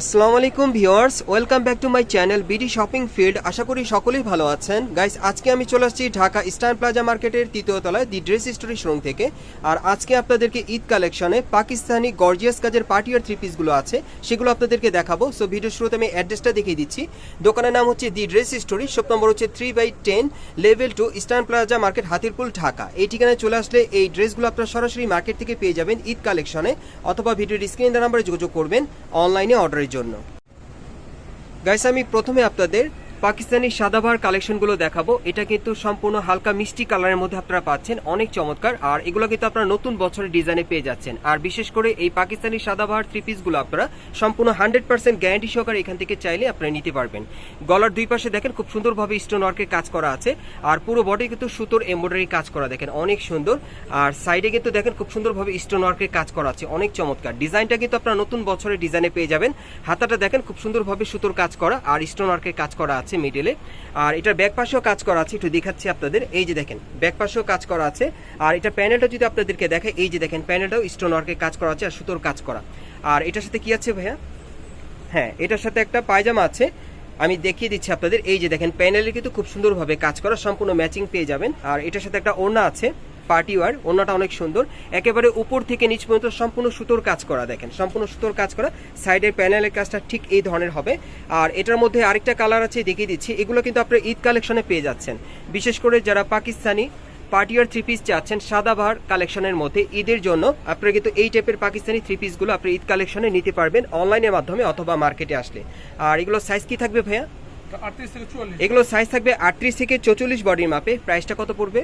আসসালামু আলাইকুম viewers, welcome back to my channel BD shopping field আশা করি সকলেই ভালো আছেন। গাইস, আজকে আমি চলে আসছি ঢাকা ইস্টার্ন প্লাজা মার্কেটের তৃতীয় তলায়, দি ড্রেস স্টোরি শোরুম থেকে। আর আজকে আপনাদেরকে ঈদ কালেকশনে পাকিস্তানি গর্জিয়াস কাজের পার্টিয়ার থ্রি পিসগুলো আছে, সেগুলো আপনাদেরকে দেখাবো। সো ভিডিও শুরুতে আমি অ্যাড্রেসটা দেখিয়ে দিচ্ছি। দোকানের নাম হচ্ছে the dress story shop number হচ্ছে three by ten level two eastern plaza market, Hatirpool, Dhaka. এই ঠিকানায় চলে আসলে এই ড্রেসগুলো আপনারা সরাসরি মার্কেট থেকে পেয়ে যাবেন ঈদ কালেকশনে। অথবা ভিডিওর স্ক্রিন নাম্বারে যোগাযোগ করবেন, অনলাইনে অর্ডারের জন্য। গাইস আমি প্রথমে আপনাদের পাকিস্তানি সাদাভার কালেকশনগুলো দেখাবো। এটা কিন্তু সম্পূর্ণ হালকা মিষ্টি কালারের মধ্যে আপনারা পাচ্ছেন। অনেক চমৎকার। আর এগুলো কিন্তু আপনারা নতুন বছরের ডিজাইনে পেয়ে যাচ্ছেন। আর বিশেষ করে এই পাকিস্তানি সাদাভার থ্রি পিসগুলো আপনারা সম্পূর্ণ হান্ড্রেড পার্সেন্ট গ্যারান্টি সহকারে এখান থেকে চাইলে আপনারা নিতে পারবেন। গলার দুই পাশে দেখেন, খুব সুন্দরভাবে স্টোন ওয়ার্কের কাজ করা আছে। আর পুরো বডি কিন্তু সুতোর এমব্রয়ডারি কাজ করা, দেখেন, অনেক সুন্দর। আর সাইডে কিন্তু দেখেন, খুব সুন্দরভাবে স্টোন ওয়ার্কের কাজ করা আছে। অনেক চমৎকার। ডিজাইনটা কিন্তু আপনারা নতুন বছরের ডিজাইনে পেয়ে যাবেন। হাতাটা দেখেন, খুব সুন্দরভাবে সুতোর কাজ করা আর স্টোন ওয়ার্কের কাজ করা আছে। মিডলে আর এটার ব্যাক পাশেও কাজ করা আছে, একটু দেখাচ্ছি আপনাদের। এই যে দেখেন ব্যাক পাশেও কাজ করা আছে। আর এটা প্যানেলটা যদি আপনাদেরকে দেখে এই যে দেখেন প্যানেলটাও স্টোন ওয়ার্কের কাজ করা আছে আর সুতোর কাজ করা। আর এটার সাথে কি আছে ভাইয়া? হ্যাঁ এটার সাথে একটা পায়জামা আছে। আমি দেখিয়ে দিচ্ছি আপনাদের। এই যে দেখেন প্যানেলে কিন্তু খুব সুন্দরভাবে কাজ করা, সম্পূর্ণ ম্যাচিং পেয়ে যাবেন। আর এটার সাথে একটা ওড়না আছে। পার্টি ওয়ার, ওড়নাটা অনেক সুন্দর। একেবারে উপর থেকে নিচ পর্যন্ত সম্পূর্ণ সুতোর কাজ করা, দেখেন। সম্পূর্ণ সুতোর কাজ করা। সাইডের প্যানেলের কাজটা ঠিক এই ধরনের হবে। আর এটার মধ্যে আরেকটা কালার আছে, দেখিয়ে দিচ্ছি। এগুলো কিন্তু আপনারা ঈদ কালেকশনে পেয়ে যাচ্ছেন। বিশেষ করে যারা পাকিস্তানি পার্টিয়ার থ্রি পিস চাচ্ছেন সাদাবাহার কালেকশনের মধ্যে ঈদের জন্য আপনারা কিন্তু এই টাইপের পাকিস্তানি থ্রি পিসগুলো আপনি ঈদ কালেকশনে নিতে পারবেন অনলাইনের মাধ্যমে অথবা মার্কেটে আসলে। আর এগুলো সাইজ কি থাকবে ভাইয়া? এগুলো সাইজ থাকবে আটত্রিশ থেকে চৌচল্লিশ বডির মাপে প্রাইসটা কত পড়বে?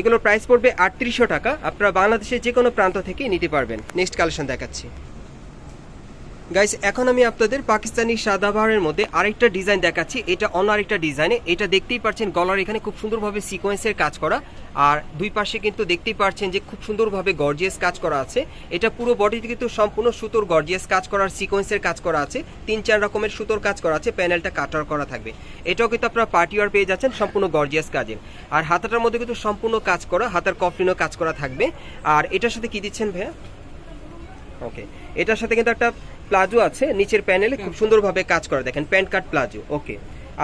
এগুলোর প্রাইস পড়বে আটত্রিশশো টাকা। আপনারা বাংলাদেশের যে কোনো প্রান্ত থেকে নিতে পারবেন। নেক্সট কালেকশন দেখাচ্ছি। গাইস এখন আমি আপনাদের পাকিস্তানি সাদাবাহারের মধ্যে আরেকটা ডিজাইন দেখাচ্ছি। এটা অন্য আরেকটা ডিজাইনে এটা দেখতেই পাচ্ছেন গলার এখানে খুব সুন্দরভাবে সিকোয়েন্সের কাজ করা। আর দুই পাশে কিন্তু দেখতেই পাচ্ছেন যে খুব সুন্দরভাবে গর্জিয়াস কাজ করা আছে। এটা পুরো বডিতে কিন্তু সম্পূর্ণ সুতোর গর্জিয়াস কাজ করার সিকোয়েন্সের কাজ করা আছে। তিন চার রকমের সুতোর কাজ করা আছে। প্যানেলটা কাটার করা থাকবে। এটাও কিন্তু আপনারা পার্টিওয়ার পেয়ে যাচ্ছেন সম্পূর্ণ গর্জিয়াস কাজের আর হাতাটার মধ্যে কিন্তু সম্পূর্ণ কাজ করা, হাতার কফলিনও কাজ করা থাকবে। আর এটার সাথে কি দিচ্ছেন ভাইয়া? ওকে এটার সাথে কিন্তু একটা প্লাজো আছে নিচের প্যানেলে খুব সুন্দরভাবে কাজ করা দেখেন প্যান্ট কাট প্লাজো ওকে।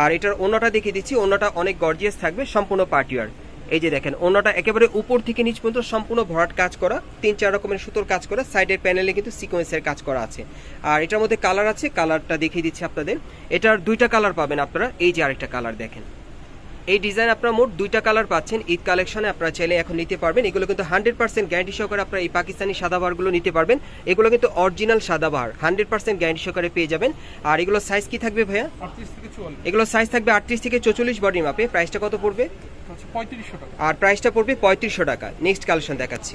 আর এটার অন্যটা দেখিয়ে দিচ্ছি অন্যটা অনেক গর্জিয়াস থাকবে সম্পূর্ণ পার্টিয়ার এই যে দেখেন অন্যটা একেবারে উপর থেকে নিচ পর্যন্ত সম্পূর্ণ ভরাট কাজ করা তিন চার রকমের সুতোর কাজ করা সাইডের প্যানেলে কিন্তু সিকোয়েন্সের কাজ করা আছে। আর এটার মধ্যে কালার আছে কালারটা দেখিয়ে দিচ্ছি আপনাদের। এটার দুইটা কালার পাবেন আপনারা এই যে আরেকটা কালার দেখেন। এই ডিজাইন আপনারা মোট দুইটা কালার পাচ্ছেন। ঈদ কালেকশনে আপনারা চাইলে এখন নিতে পারবেন। এগুলো কিন্তু হান্ড্রেড পার্সেন্ট গ্যারান্টি সহকারে আপনারা এই পাকিস্তানি সাদাবারগুলো নিতে পারবেন। এগুলো কিন্তু অরিজিনাল সাদাবার হান্ড্রেড পার্সেন্ট গ্যারান্টি সহকারে পেয়ে যাবেন। আর এগুলো সাইজ কি থাকবে ভাইয়া? এগুলো সাইজ থাকবে আটত্রিশ থেকে চৌচল্লিশ বডি মাপে। প্রাইসটা কত পড়বে? আর প্রাইসটা পড়বে পঁয়ত্রিশশো টাকা। নেক্সট কালেকশন দেখাচ্ছি।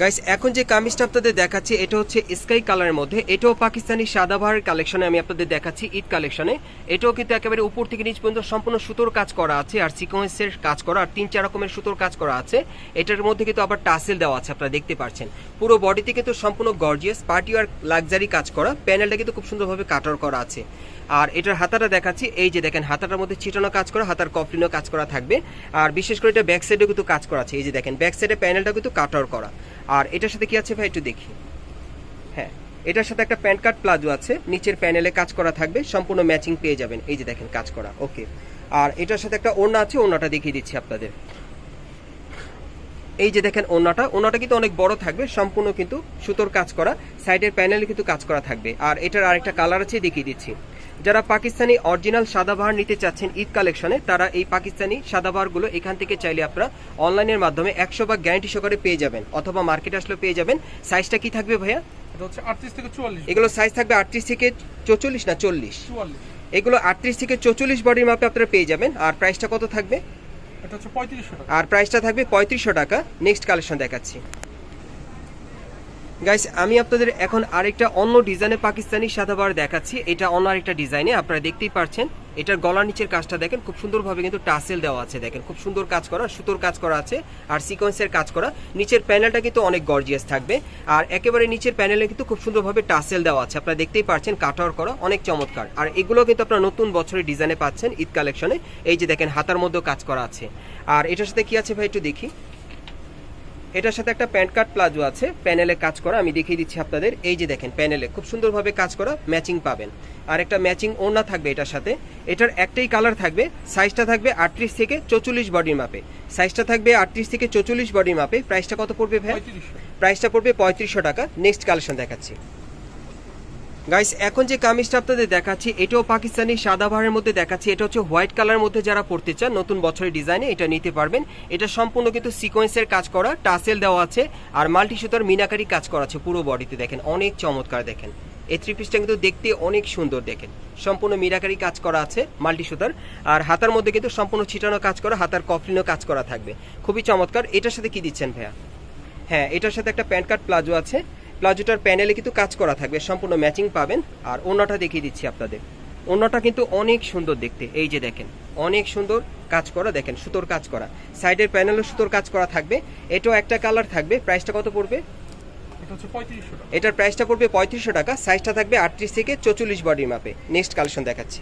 গাইস এখন যে কামিজটা আপনাদের দেখাচ্ছি, এটা হচ্ছে স্কাই কালারের মধ্যে। এটাও পাকিস্তানি সাদা সাদাবাহারের কালেকশনে আমি আপনাদের দেখাচ্ছি, ঈদ কালেকশনে এটাও কিন্তু একেবারে উপর থেকে নিচ পর্যন্ত সম্পূর্ণ সুতোর কাজ করা আছে, আর সিকোয়েন্সের কাজ করা, আর তিন চার রকমের সুতোর কাজ করা আছে। এটার মধ্যে কিন্তু আবার টাসেল দেওয়া আছে, আপনারা দেখতে পাচ্ছেন। পুরো বডিতে কিন্তু সম্পূর্ণ গর্জিয়াস পার্টি আর লাক্সারি কাজ করা। প্যানেলটা কিন্তু খুব সুন্দরভাবে কাটার করা আছে। আর এটার হাতাটা দেখাচ্ছি, এই যে দেখেন, হাতাটার মধ্যে ছিটানো কাজ করা, হাতার কফলিনও কাজ করা থাকবে। আর বিশেষ করে এটা ব্যাক সাইডেও কিন্তু কাজ করা আছে, এই যে দেখেন ব্যাক সাইডে প্যানেলটা কিন্তু কাটার করা। আর এটার সাথে কি আছে ভাই? একটু দেখি। হ্যাঁ এটার সাথে একটা প্যান্ট কাট প্লাজো আছে। নিচের প্যানেলে কাজ করা থাকবে। সম্পূর্ণ ম্যাচিং পেয়ে যাবেন। এই যে দেখেন, কাজ করা। ওকে। আর এটার সাথে একটা ওড়না আছে। ওড়নাটা দেখিয়ে দিচ্ছি আপনাদের। এই যে দেখেন ওনাটা ওনাটা কিন্তু অনেক বড় থাকবে। সম্পূর্ণ কিন্তু সুতোর কাজ করা। সাইডের প্যানেলে কিন্তু কাজ করা থাকবে। আর এটার আরেকটা কালার আছে, দেখিয়ে দিচ্ছি। যারা পাকিস্তানি অরিজিনাল সাদাবাহার নিতে চাচ্ছেন ঈদ কালেকশনে তারা এই পাকিস্তানি সাদাবাহারগুলো এখান থেকে চাইলে আপনারা অনলাইনের মাধ্যমে একশো বা গ্যারান্টি সহকারে পেয়ে যাবেন অথবা মার্কেট আসলে পেয়ে যাবেন। সাইজটা কি থাকবে ভাইয়া? এগুলো সাইজ থাকবে আটত্রিশ থেকে চৌচল্লিশ না চল্লিশ? এগুলো আটত্রিশ থেকে চৌচল্লিশ বডির মাপে আপনারা পেয়ে যাবেন। আর প্রাইসটা কত থাকবে? আর প্রাইসটা থাকবে পঁয়ত্রিশশো টাকা। নেক্সট কালেকশন দেখাচ্ছি। গাইস আমি আপনাদের এখন আরেকটা অন্য ডিজাইনে পাকিস্তানি সাদাবার দেখাচ্ছি। এটা অন্য আরেকটা ডিজাইনে আপনারা দেখতেই পাচ্ছেন। এটার গলার নিচের কাজটা দেখেন, খুব সুন্দরভাবে কিন্তু টাসেল দেওয়া আছে দেখেন। খুব সুন্দর কাজ করা, সুতোর কাজ করা আছে আর সিকোয়েন্সের কাজ করা। নিচের প্যানেলটা কিন্তু অনেক গর্জিয়াস থাকবে। আর একেবারে নিচের প্যানেলে কিন্তু খুব সুন্দরভাবে টাসেল দেওয়া আছে। আপনারা দেখতেই পাচ্ছেন, কাটার করা অনেক চমৎকার। আর এগুলো কিন্তু আপনারা নতুন বছরের ডিজাইনে পাচ্ছেন ঈদ কালেকশনে এই যে দেখেন, হাতার মধ্যেও কাজ করা আছে। আর এটার সাথে কি আছে ভাই একটু দেখি। এটার সাথে একটা প্যান্ট কাট প্লাজো আছে। প্যানেলে কাজ করা আমি দেখিয়ে দিচ্ছি আপনাদের। এই যে দেখেন প্যানেলে খুব সুন্দরভাবে কাজ করা ম্যাচিং পাবেন। আর একটা ম্যাচিং ওনা থাকবে এটার সাথে। এটার একটাই কালার থাকবে সাইজটা থাকবে আটত্রিশ থেকে চৌচল্লিশ বডির মাপে। সাইজটা থাকবে আটত্রিশ থেকে চৌচল্লিশ বডির মাপে। প্রাইসটা কত পড়বে ভাই প্রাইসটা পড়বে পঁয়ত্রিশশো টাকা। নেক্সট কালেকশন দেখাচ্ছি। গাইস এখন যে কামিজটা আপনাদের দেখাচ্ছি, এটাও পাকিস্তানি সাদা বাহারের মধ্যে দেখাচ্ছি। এটা হচ্ছে হোয়াইট কালার মধ্যে যারা পড়তে চান, নতুন বছরের ডিজাইনে এটা নিতে পারবেন। এটা সম্পূর্ণ কিন্তু সিকোয়েন্সের কাজ করা, টাসেল দেওয়া আছে, আর মাল্টি সুতার মিনাকারি কাজ করা আছে পুরো বডিতে দেখেন, অনেক চমৎকার দেখেন। এই থ্রি পিসটা কিন্তু দেখতে অনেক সুন্দর দেখেন। সম্পূর্ণ মিনাকারি কাজ করা আছে মাল্টি সুতার আর হাতার মধ্যে কিন্তু সম্পূর্ণ ছিটানো কাজ করা, হাতার কফলিনও কাজ করা থাকবে। খুবই চমৎকার। এটার সাথে কি দিচ্ছেন ভাইয়া? হ্যাঁ এটার সাথে একটা প্যান্ট কাট প্লাজো আছে। প্লাজোটার প্যানেলে কিন্তু কাজ করা থাকবে সম্পূর্ণ ম্যাচিং পাবেন। আর অন্যটা দেখিয়ে দিচ্ছি আপনাদের। অন্যটা কিন্তু অনেক সুন্দর দেখতে। এই যে দেখেন অনেক সুন্দর কাজ করা দেখেন সুতোর কাজ করা। সাইডের প্যানেলও সুতোর কাজ করা থাকবে। এটাও একটা কালার থাকবে। প্রাইসটা কত পড়বে? এটার প্রাইসটা পড়বে পঁয়ত্রিশশো টাকা। সাইজটা থাকবে আটত্রিশ থেকে চৌচল্লিশ বডির মাপে। নেক্সট কালেকশন দেখাচ্ছি।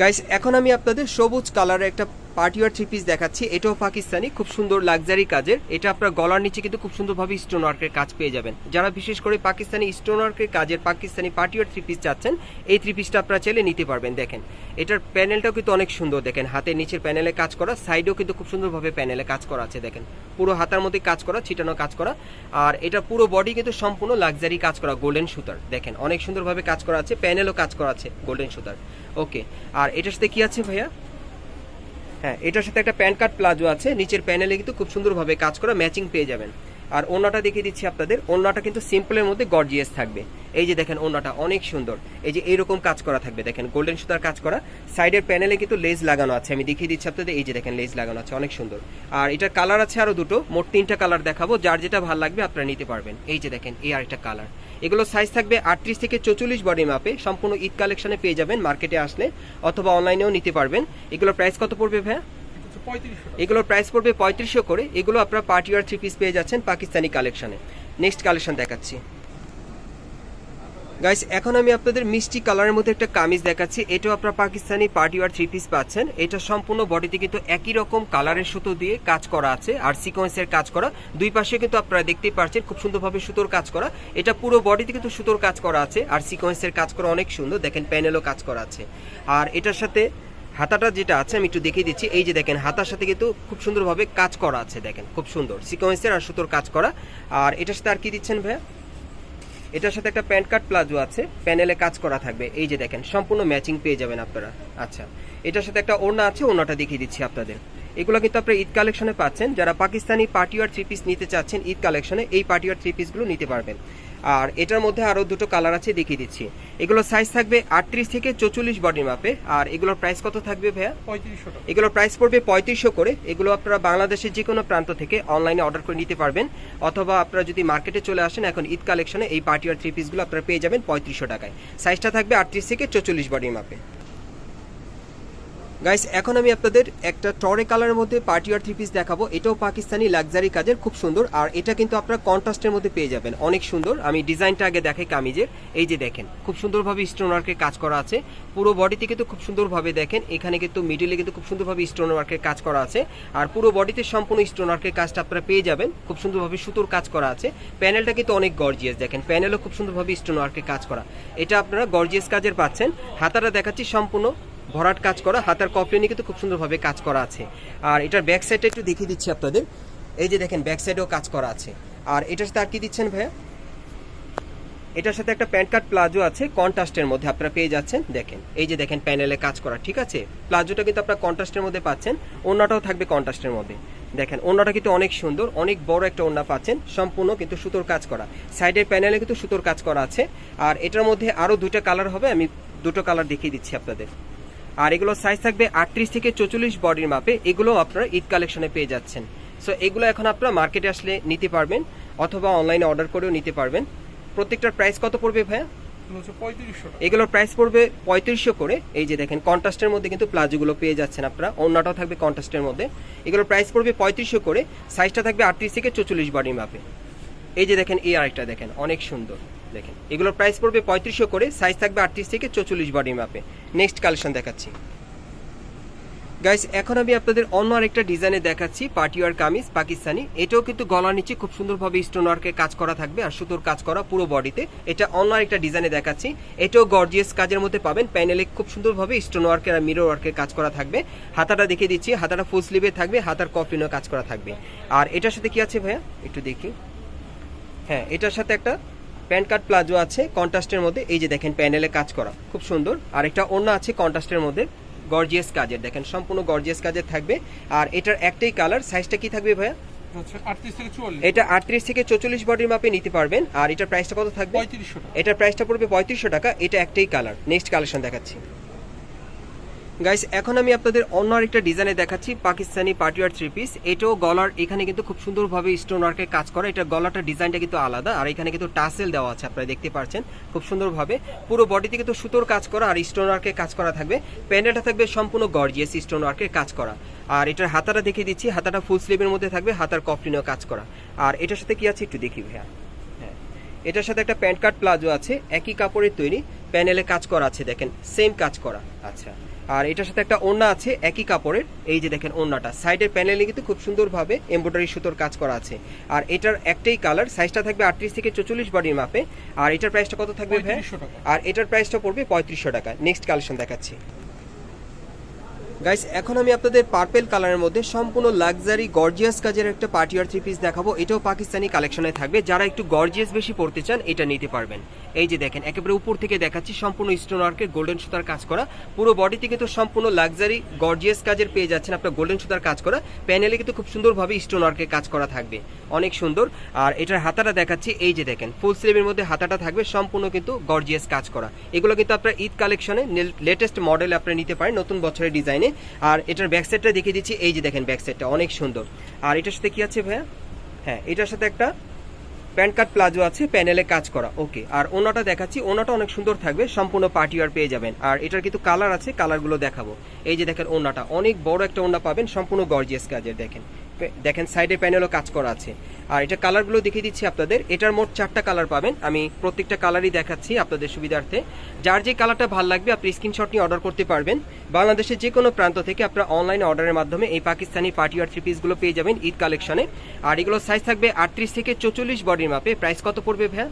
গাইস এখন আমি আপনাদের সবুজ কালারের একটা পার্টিওয়ার থ্রি পিস দেখাচ্ছি। এটাও পাকিস্তানি, খুব সুন্দর লাক্সারি কাজের। এটা আপনার গলার নিচে কিন্তু খুব সুন্দরভাবে স্টোন ওয়ার্কের কাজ পেয়ে যাবেন। যারা বিশেষ করে পাকিস্তানি স্টোন ওয়ার্কের কাজের পাকিস্তানি পার্টিওয়ার থ্রি পিস চাচ্ছেন, এই থ্রি পিসটা আপনারা চাইলে নিতে পারবেন, দেখেন। এটার প্যানেলটাও কিন্তু অনেক সুন্দর, দেখেন। হাতের নিচের প্যানেলে কাজ করা সাইডেও কিন্তু খুব সুন্দরভাবে প্যানেলে কাজ করা আছে, দেখেন। পুরো হাতার মধ্যে কাজ করা, ছিটানো কাজ করা। আর এটা পুরো বডি কিন্তু সম্পূর্ণ লাক্সারি কাজ করা গোল্ডেন সুতার, দেখেন। অনেক সুন্দরভাবে কাজ করা আছে প্যানেলও কাজ করা আছে গোল্ডেন সুতার। ওকে আর এটার সাথে কি আছে ভাইয়া? হ্যাঁ এটার সাথে একটা প্যান্ট কাট প্লাজো আছে। নিচের প্যানেলে কিন্তু খুব সুন্দরভাবে কাজ করা ম্যাচিং পেয়ে যাবেন। আর ওনাটা দেখিয়ে দিচ্ছি আপনাদের। ওনাটা কিন্তু সিম্পলের মধ্যে গর্জিয়াস থাকবে। এই যে দেখেন ওনাটা অনেক সুন্দর। এই যে এইরকম কাজ করা থাকবে। দেখেন, গোল্ডেন সুতার কাজ করা। সাইডের প্যানেলে কিন্তু লেজ লাগানো আছে। আমি দেখিয়ে দিচ্ছি আপনাদের। এই যে দেখেন, লেজ লাগানো আছে। অনেক সুন্দর। আর এটার কালার আছে আরও দুটো। মোট তিনটা কালার দেখাবো। যার যেটা ভালো লাগবে আপনারা নিতে পারবেন। এই যে দেখেন, এই আরেকটা কালার। এগুলো সাইজ থাকবে আটত্রিশ থেকে চৌচল্লিশ বডি মাপে সম্পূর্ণ ঈদ কালেকশনে পেয়ে যাবেন মার্কেটে আসলে অথবা অনলাইনেও নিতে পারবেন। এগুলো প্রাইস কত পড়বে টাকা এগুলোর প্রাইস পড়বে পঁয়ত্রিশশো করে। এগুলো আপনারা পার্টি ওয়ার থ্রি পিস পেয়ে যাচ্ছেন পাকিস্তানি কালেকশনে নেক্সট কালেকশন দেখাচ্ছি। গাইস এখন আমি আপনাদের মিষ্টি কালারের মধ্যে একটা কামিজ দেখাচ্ছি। এটাও আপনারা Pakistani party wear three piece পাচ্ছেন। এটা সম্পূর্ণ বডিতে কিন্তু একই রকম কালারের সুতো দিয়ে কাজ করা আছে, আর সিকোয়েন্সের কাজ করা। দুই পাশে কিন্তু আপনারা দেখতেই পাচ্ছেন খুব সুন্দরভাবে সুতোর কাজ করা। এটা পুরো বডিতে কিন্তু সুতোর কাজ করা আছে, আর সিকোয়েন্সের কাজ করা অনেক সুন্দর। দেখেন প্যানেলও কাজ করা আছে। আর এটার সাথে হাতাটা যেটা আছে, আমি একটু দেখিয়ে দিচ্ছি। এই যে দেখেন, হাতার সাথে কিন্তু খুব সুন্দরভাবে কাজ করা আছে। দেখেন, খুব সুন্দর। সিকোয়েন্সের আর সুতোর কাজ করা। আর এটার সাথে আর কি দিচ্ছেন ভাইয়া? এটার সাথে একটা প্যান্ট কাট প্লাজো আছে, প্যানেলে কাজ করা থাকবে। এই যে দেখেন, সম্পূর্ণ ম্যাচিং পেয়ে যাবেন আপনারা। আচ্ছা এটার সাথে একটা ওড়না আছে, ওড়নাটা দেখিয়ে দিচ্ছি আপনাদের। এগুলো কিন্তু আপনারা ঈদ কালেকশনে পাচ্ছেন। যারা Pakistani party party wear three piece নিতে চাচ্ছেন ঈদ কালেকশনে, এই পার্টি পার্টিওয়ার থ্রি পিসগুলো নিতে পারবেন। আর এটার মধ্যে আরও দুটো কালার আছে দেখিয়ে দিচ্ছি। এগুলোর সাইজ থাকবে আটত্রিশ থেকে চৌচল্লিশ বডি মাপে আর এগুলোর প্রাইস কত থাকবে ভাইয়া? পঁয়ত্রিশশো এগুলোর প্রাইস পড়বে পঁয়ত্রিশশো করে। এগুলো আপনারা বাংলাদেশের যে কোনো প্রান্ত থেকে অনলাইনে অর্ডার করে নিতে পারবেন। অথবা আপনারা যদি মার্কেটে চলে আসেন এখন ঈদ কালেকশনে এই পার্টি আর থ্রি পিসগুলো আপনারা পেয়ে যাবেন পঁয়ত্রিশশো টাকায়। সাইজটা থাকবে আটত্রিশ থেকে চৌচল্লিশ বডির মাপে গাইস এখন আমি আপনাদের একটা টরে কালারের মধ্যে পার্টি আর থ্রি পিস দেখাবো। এটাও পাকিস্তানি লাক্সারি কাজের, খুব সুন্দর। আর এটা কিন্তু আপনারা কন্ট্রাস্টের মধ্যে পেয়ে যাবেন। অনেক সুন্দর। আমি ডিজাইনটা আগে দেখাই কামিজের। এই যে দেখেন, খুব সুন্দরভাবে স্টোন ওয়ার্কের কাজ করা আছে। পুরো বডিতে কিন্তু খুব সুন্দরভাবে দেখেন। এখানে কিন্তু মিডিলে কিন্তু খুব সুন্দরভাবে স্টোন ওয়ার্কের কাজ করা আছে। আর পুরো বডিতে সম্পূর্ণ স্টোন ওয়ার্কের কাজটা আপনারা পেয়ে যাবেন। খুব সুন্দরভাবে সুতোর কাজ করা আছে। প্যানেলটা কিন্তু অনেক গর্জিয়াস দেখেন প্যানেলও খুব সুন্দরভাবে স্টোন ওয়ার্কের কাজ করা। এটা আপনারা গর্জিয়াস কাজের পাচ্ছেন। হাতাটা দেখাচ্ছি সম্পূর্ণ। ভরাট কাজ করা, হাতার কপলিনে কিন্তু খুব সুন্দরভাবে কাজ করা আছে। আর এটার ব্যাক সাইডটা একটু দেখিয়ে দিচ্ছি আপনাদের। এই যে দেখেন ব্যাক সাইডেও কাজ করা আছে। আর এটার সাথে আর কি দিচ্ছেন ভাইয়া? এটার সাথে একটা প্যান্ট কাট প্লাজো আছে, কন্ট্রাস্টের মধ্যে আপনারা পেয়ে যাচ্ছেন। দেখেন, এই যে দেখেন প্যানেলে কাজ করা, ঠিক আছে? প্লাজোটা কিন্তু আপনারা কন্ট্রাস্টের মধ্যে পাচ্ছেন, ওড়নাটাও থাকবে কন্ট্রাস্টের মধ্যে। দেখেন, ওড়নাটা কিন্তু অনেক সুন্দর, অনেক বড় একটা ওড়না পাচ্ছেন, সম্পূর্ণ কিন্তু সুতোর কাজ করা। সাইডের প্যানেলে কিন্তু সুতোর কাজ করা আছে। আর এটার মধ্যে আরও দুটো কালার হবে, আমি দুটো কালার দেখিয়ে দিচ্ছি আপনাদের। আর এগুলো সাইজ থাকবে আটত্রিশ থেকে চৌচল্লিশ বডির মাপে। এগুলো আপনারা ঈদ কালেকশনে পেয়ে যাচ্ছেন। সো এগুলো এখন আপনারা মার্কেটে আসলে নিতে পারবেন অথবা অনলাইনে অর্ডার করেও নিতে পারবেন। প্রত্যেকটার প্রাইস কত পড়বে ভাইয়া? পঁয়ত্রিশশো এগুলোর প্রাইস পড়বে পঁয়ত্রিশশো করে। এই যে দেখেন কন্ট্রাস্টের মধ্যে কিন্তু প্লাজোগুলো পেয়ে যাচ্ছেন আপনারা। অন্যটাও থাকবে কন্ট্রাস্টের মধ্যে। এগুলোর প্রাইস পড়বে পঁয়ত্রিশশো করে। সাইজটা থাকবে আটত্রিশ থেকে চৌচল্লিশ বডির মাপে। এই যে দেখেন এই আরেকটা দেখেন অনেক সুন্দর। দেখেন। এগুলোর প্রাইস পড়বে পঁয়ত্রিশশো করে সাইজ থাকবে আটত্রিশ থেকে চৌচল্লিশ বডি মাপে নেক্সট কালেকশন দেখাচ্ছি। গাইস এখন আমি আপনাদের অন্য আরেকটা ডিজাইনে দেখাচ্ছি পার্টিওয়ার কামিজ, পাকিস্তানি। এটাও কিন্তু গলার নিচে খুব সুন্দরভাবে স্টোন ওয়ার্কের কাজ করা থাকবে আর সুতোর কাজ করা পুরো বডিতে এটা অন্য আরেকটা ডিজাইনে দেখাচ্ছি। এটাও গর্জিয়াস কাজের মধ্যে পাবেন। প্যানেলে খুব সুন্দরভাবে স্টোন ওয়ার্কের আর মিরর ওয়ার্কের কাজ করা থাকবে। হাতাটা দেখিয়ে দিচ্ছি। হাতাটা ফুল স্লিভে থাকবে, হাতার কফলিনও কাজ করা থাকবে। আর এটার সাথে কি আছে ভাইয়া? একটু দেখি। হ্যাঁ এটার সাথে একটা প্যান্ট কার্ড প্লাজো আছে কন্ট্রাস্টের মধ্যে এই যে দেখেন প্যানেলে কাজ করা খুব সুন্দর। আর একটা অন্য আছে কন্ট্রাস্টের মধ্যে গর্জিয়াস কাজের দেখেন সম্পূর্ণ গর্জিয়াস কাজের থাকবে। আর এটার একটাই কালার সাইজটা কি থাকবে ভাইয়া? এটা আটত্রিশ থেকে চুয়াল্লিশ। এটা আটত্রিশ থেকে চৌচল্লিশ বডির মাপে নিতে পারবেন আর এটার প্রাইসটা কত থাকবে? এটার প্রাইসটা পড়বে পঁয়ত্রিশশো টাকা এটা একটাই কালার। নেক্সট কালেকশন দেখাচ্ছি। গাইস এখন আমি আপনাদের অন্য আরেকটা ডিজাইনে দেখাচ্ছি পাকিস্তানি পার্টিওয়ার থ্রি পিস এটাও গলার, এখানে কিন্তু খুব সুন্দরভাবে স্টোন ওয়ার্কের কাজ করা। এটা গলাটা ডিজাইনটা কিন্তু আলাদা, আর এখানে কিন্তু টাসেল দেওয়া আছে, আপনারা দেখতে পাচ্ছেন, খুব সুন্দরভাবে। পুরো বডিতে কিন্তু সুতোর কাজ করা আর স্টোন ওয়ার্কের কাজ করা থাকবে। প্যান্ডেলটা থাকবে সম্পূর্ণ গর্জিয়াস স্টোন ওয়ার্কের কাজ করা। আর এটার হাতাটা দেখিয়ে দিচ্ছি, হাতাটা ফুল স্লিভের মধ্যে থাকবে, হাতার কফলিনেও কাজ করা। আর এটার সাথে কি আছে একটু দেখি ভাইয়া। হ্যাঁ এটার সাথে একটা প্যান্ট কাট প্লাজো আছে, একই কাপড়ের তৈরি, প্যানেলে কাজ করা আছে, দেখেন সেম কাজ করা। আচ্ছা। আর এটার সাথে একটা ওড়না আছে একই কাপড়ের। এই যে দেখেন ওড়নাটা। সাইডের প্যানেলে কিন্তু খুব সুন্দরভাবে এমব্রয়ডারি সুতোর কাজ করা আছে। আর এটার একটাই কালার সাইজটা থাকবে আটত্রিশ থেকে চল্লিশ বডির মাপে আর এটার প্রাইসটা কত থাকবে ভাই? আর এটার প্রাইসটা পড়বে পঁয়ত্রিশশো টাকা। নেক্সট কালেকশন দেখাচ্ছি। গাইস এখন আমি আপনাদের পার্পেল কালারের মধ্যে সম্পূর্ণ লাক্সারি গর্জিয়াস কাজের একটা পার্টিয়ার থ্রি পিস দেখাবো। এটাও পাকিস্তানি কালেকশনে থাকবে। যারা একটু গর্জিয়াস বেশি পড়তে চান এটা নিতে পারবেন। এই যে দেখেন, একেবারে উপর থেকে দেখাচ্ছি সম্পূর্ণ স্টোন ওয়ার্কের গোল্ডেন সুতার কাজ করা। পুরো বডিতে কিন্তু সম্পূর্ণ লাক্সারি গর্জিয়াস কাজের পেয়ে যাচ্ছেন আপনার গোল্ডেন সুতার কাজ করা। প্যানেলে কিন্তু খুব সুন্দরভাবে স্টোন ওয়ার্কের কাজ করা থাকবে। অনেক সুন্দর। আর এটার হাতাটা দেখাচ্ছি, এই যে দেখেন ফুল স্লিভের মধ্যে হাতাটা থাকবে, সম্পূর্ণ কিন্তু গর্জিয়াস কাজ করা। এগুলো কিন্তু আপনার ঈদ কালেকশনে লেটেস্ট মডেল আপনি নিতে পারেন নতুন বছরের ডিজাইনে আর এটার ব্যাক সাইডটা দেখিয়ে দিচ্ছি, এই যে দেখেন ব্যাক সাইডটা অনেক সুন্দর। আর এটার সাথে কি আছে ভাইয়া? হ্যাঁ এটার সাথে একটা প্যান্ট কাট প্লাজো আছে, প্যানেলে কাজ করা, ওকে। আর ওনাটা দেখাচ্ছি, ওনাটা অনেক সুন্দর থাকবে, সম্পূর্ণ পার্টি পার্টিওয়ার পেয়ে যাবেন। আর এটার কিন্তু কালার আছে, কালারগুলো দেখাবো। এই যে দেখেন ওনাটা, অনেক বড় একটা ওনা পাবেন, সম্পূর্ণ গর্জিয়াস কাজের, দেখেন। দেখেন সাইডে প্যানেলও কাজ করা আছে। আর এটা কালারগুলো দেখিয়ে দিচ্ছি আপনাদের। এটার মোট চারটা কালার পাবেন। আমি প্রত্যেকটা কালারই দেখাচ্ছি আপনাদের সুবিধার্থে। যার যে কালারটা ভালো লাগবে আপনি স্ক্রিনশট নিয়ে অর্ডার করতে পারবেন। বাংলাদেশের যে কোনো প্রান্ত থেকে আপনারা অনলাইন অর্ডারের মাধ্যমে এই পাকিস্তানি পার্টি পার্টিওয়ার থ্রি পিসগুলো পেয়ে যাবেন ঈদ কালেকশনে আর এগুলো সাইজ থাকবে আটত্রিশ থেকে চৌচল্লিশ বডির মাপে। প্রাইস কত পড়বে ভ্যা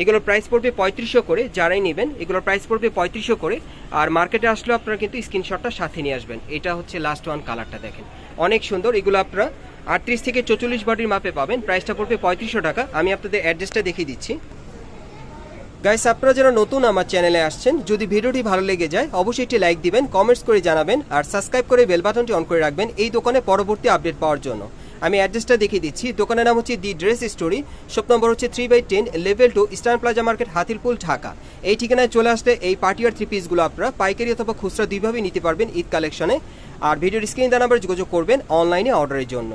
এগুলোর প্রাইস পড়বে পঁয়ত্রিশশো করে যারাই নেবেন এগুলোর প্রাইস পড়বে পঁয়ত্রিশশো করে। আর মার্কেটে আসলেও আপনারা কিন্তু স্ক্রিনশটটা সাথে নিয়ে আসবেন। এটা হচ্ছে লাস্ট ওয়ান কালারটা দেখেন। অনেক সুন্দর। এগুলো আপনারা আটত্রিশ থেকে চৌচল্লিশ বডির মাপে পাবেন। প্রাইসটা পড়বে পঁয়ত্রিশশো টাকা। আমি আপনাদের অ্যাড্রেসটা দেখিয়ে দিচ্ছি। গাইস আপনারা যারা নতুন আমার চ্যানেলে আসছেন, যদি ভিডিওটি ভালো লেগে যায়, অবশ্যই একটি লাইক দিবেন কমেন্টস করে জানাবেন, আর সাবস্ক্রাইব করে বেল বাটনটি অন করে রাখবেন এই দোকানে পরবর্তী আপডেট পাওয়ার জন্য। আমি অ্যাড্রেসটা দেখিয়ে দিচ্ছি। দোকানের নাম হচ্ছে the dress story shop number হচ্ছে three by ten level two Eastern Plaza market Hatirpool, Dhaka. এই ঠিকানায় চলে আসলে এই পার্টি আর থ্রি পিসগুলো আপনারা পাইকারি অথবা খুচরা দুইভাবেই নিতে পারবেন ঈদ কালেকশনে আর ভিডিওর স্ক্রিন দেওয়া নাম্বারে যোগাযোগ করবেন অনলাইনে অর্ডারের জন্য।